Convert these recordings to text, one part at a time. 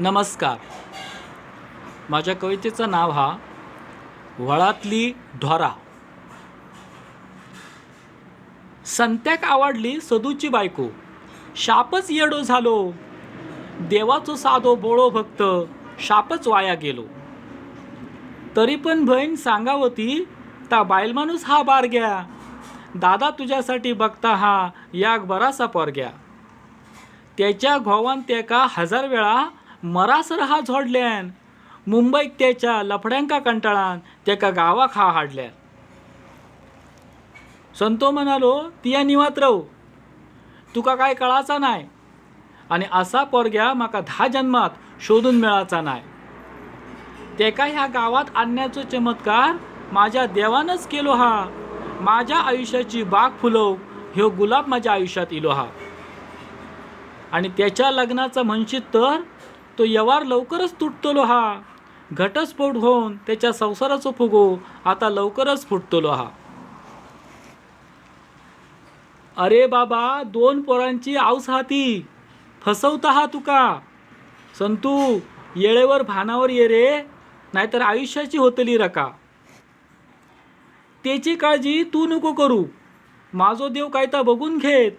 नमस्कार. माझ्या कवितेचं नाव हा वळातली ढोरा. संत्याक आवडली सदूची बायको. शापच येडो झालो. देवाचो साधो बोळो भक्त शापच वाया गेलो. तरी पण बहीण सांगावती ता बायल माणूस हा बारग्या दादा तुझ्यासाठी बघता हा याक बरासा पोरग्या. त्याच्या घोवान तेका हजार वेळा मरासर हा झोडल्यान. मुंबईक त्याच्या लफड्यांका कंटाळान तेका गावाक हा हाडल्यान संतो म्हणालो तिया निवात राहू. तुका काय कळाचा नाय. आणि असा पोरग्या माका दहा जन्मात शोधून मेळाचा नाय. तेका ह्या गावात आणण्याचो चमत्कार माझ्या देवानच केलो हा. माझ्या आयुष्याची बाग फुलव ह्यो गुलाब माझ्या आयुष्यात इलो हा. आणि त्याच्या लग्नाचं म्हणशीत तर तो यवार लवकरच तुटतलो हा. घटस्फोट होऊन त्याच्या संसाराचो फुगो आता लवकरच फुटतलो हा. अरे बाबा दोन पोरांची आऊस हाती. फसवता हा तुका संतू येळेवर भानावर ये रे नाहीतर आयुष्याची होतली रका. त्याची काळजी तू नको करू. माझो देव कायता बघून घेत.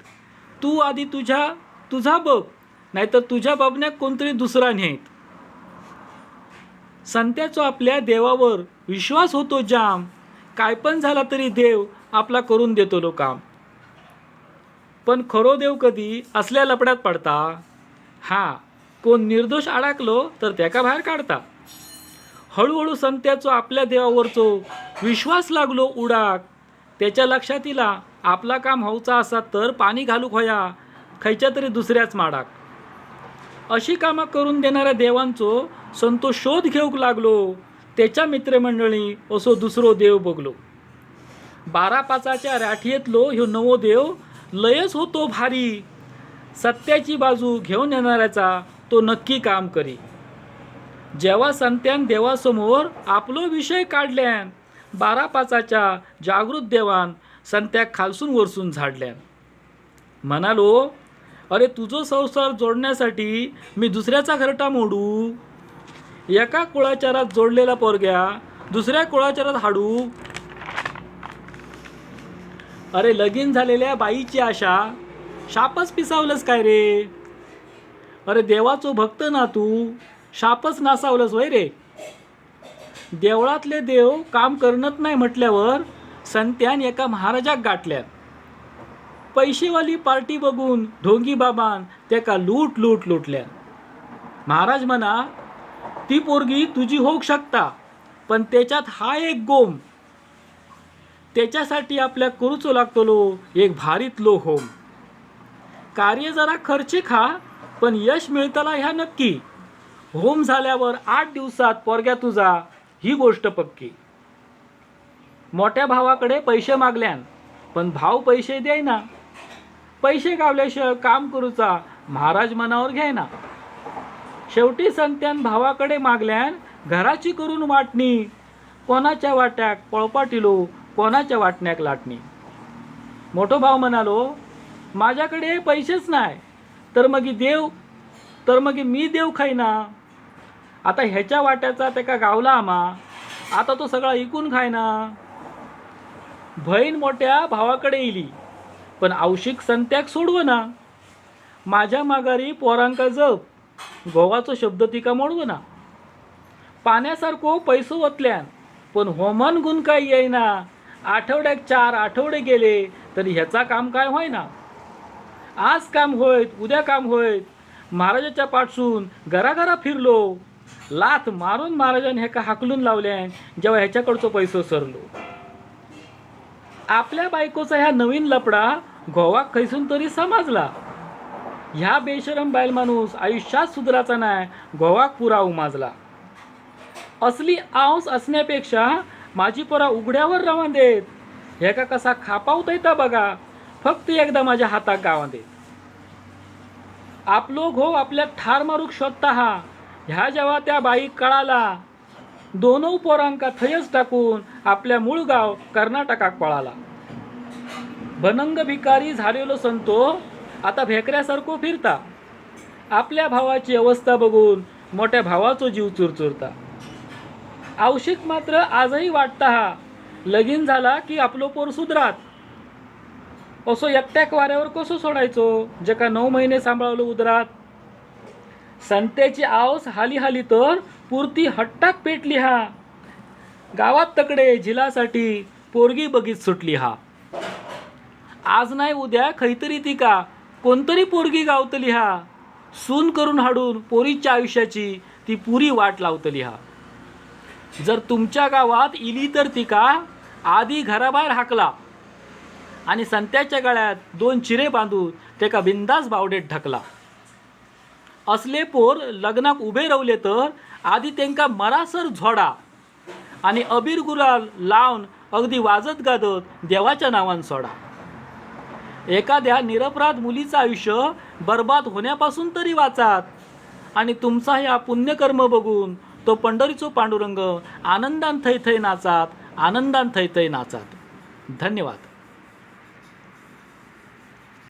तू आधी तुझ्या तुझा बघ. नाहीतर तुझ्या बाबण्यात कोणतरी दुसरा नेत संत्याचो आपल्या देवावर विश्वास होतो जाम. काय पण झाला तरी देव आपला करून देतो लो काम. पण खरो देव कधी असल्या लपड्यात पडता? हा कोण निर्दोष अडकलो तर त्याका बाहेर काढता. हळूहळू संत्याचो आपल्या देवावरचो विश्वास लागलो उडाक. त्याच्या लक्षात इला आपला काम होऊचा असा तर पाणी घालूक होया खयच्या तरी दुसऱ्याच माडाक. अशी कामं करून देणाऱ्या देवांचो संतो शोध घेऊक लागलो. त्याच्या मित्रमंडळी असो दुसरो देव बघलो. बारा पाचाच्या राठीयेतलो ह्यो नवो देव लयच होतो भारी. सत्याची बाजू घेऊन येणाऱ्याचा तो नक्की काम करी. जेव्हा संत्यान देवासमोर आपलो विषय काढल्यान बारा पाचाच्या जागृत देवान संत्याक खालसून वरसून झाडल्यान. म्हणालो अरे तुझं संसार जोडण्यासाठी मी दुसऱ्याचा घरटा मोडू. एका कुळाचारात जोडलेला पोरग्या दुसऱ्या कुळाचारात हाडू. अरे लगीन झालेल्या बाईची आशा शापच पिसावलंस काय रे? अरे देवाचो भक्त ना तू शापच नासावलंस वय रे? देवळातले देव काम करणत नाही म्हटल्यावर संत्यान एका महाराजाक गाठल्यात. पैशेवाली पार्टी बघून ढोंगी बाबान त्याका लूट लूट लुटल्या. महाराज म्हणा ती पोरगी तुझी होऊ शकता पण त्याच्यात हा एक गोम. त्याच्यासाठी आपल्या करूचो लागतलो एक भारीत लो होम. कार्य जरा खर्चे खा पण यश मिळतला ह्या नक्की. होम झाल्यावर आठ दिवसात पोरग्या तुझा ही गोष्ट पक्की. मोठ्या भावाकडे पैसे मागल्यान पण भाव पैसे द्यायना पैसे गावल्याशिवाय काम करूचा महाराज मनावर घेना शेवटी संत्यान भावाकडे मागल्यान घराची करून वाटणी कोणाच्या वाट्याक पळपाटिलो कोणाच्या वाटण्याक लाटणी. मोठो भाव म्हणालो माझ्याकडे पैसेच नाही तर मग देव तर मग मी देव खाईना. आता ह्याच्या वाट्याचा त्याका गावला आमा आता तो सगळा इकून खायना. बहीण मोठ्या भावाकडे येईली पण औशिक संत्याक सोडव ना. माझ्या माघारी पोरांका जप गोवाचो शब्द तिका मोडव ना. पाण्यासारखो पैसो वतल्यान पण होमन गुण काय येईना. आठवड्याक चार आठवडे गेले तरी ह्याचा काम काय होईना आज काम होयत उद्या काम होयत. महाराजाच्या पाठसून घराघरा फिरलो. लाथ मारून महाराजांनी ह्याका हाकलून लावल्यान जेव्हा ह्याच्याकडचो पैसो सरलो. आपल्या बायकोचा ह्या नवीन लपडा गोवा खैसून तरी समजला. ह्या बेशरम बायल माणूस आयुष्यात सुधराचा नाही गोवाक पुरा उमाजला. असली आऊस असण्यापेक्षा माझी पोरा उघड्यावर रवान देत. ह्याका कसा खापावता येता बघा फक्त एकदा माझ्या हातात गावा देत आपलो घो हो आपल्या ठार मारूक शोधता हा ह्या जेव्हा त्या बाई कळाला दोनों पोरांका थयच टाकून आपल्या मूळ गाव कर्नाटकाक पळाला. भनंग भिकारी झालेलो संतो आता भेकऱ्यासारखो फिरता. आपल्या भावाची अवस्था बघून मोठ्या भावाचो जीव चुरचुरता. आवश्यक मात्र आजही वाटता हा. लगीन झाला की आपलो पोर सुधरात. असो एकट्याक वाऱ्यावर कसो सोडायचो जका नऊ महिने सांभाळलो उदरात. संत्याची आवस हाली हाली तर पुरती हट्टाक पेटली हा. गावात तकडे झिलासाठी पोरगी बगीत सुटली हा. आज नाही उद्या खैतरी ती का? कोणतरी पोरगी गावतली हा. सून करून हाडून पोरीच्या आयुष्याची ती पुरी वाट लावतली हा. जर तुमच्या गावात इली तर तिका आधी घराबाहेर हाकला. आणि संत्याच्या गळ्यात दोन चिरे बांधून तेका बिंदास बावडेत ढकला. असले पोर लग्नाक उभे रवले तर आधी तेंका मरासर झोडा आणि अबीर गुलाल लावून अगदी वाजत गाजत देवाच्या नावान सोडा. एखाद्या निरपराध मुलीचं आयुष्य बर्बाद होण्यापासून तरी वाचात. आणि तुमचा ह्या पुण्यकर्म बघून तो पंढरीचो पांडुरंग आनंदान थै थै नाचात आनंदान थै थै नाचात. धन्यवाद.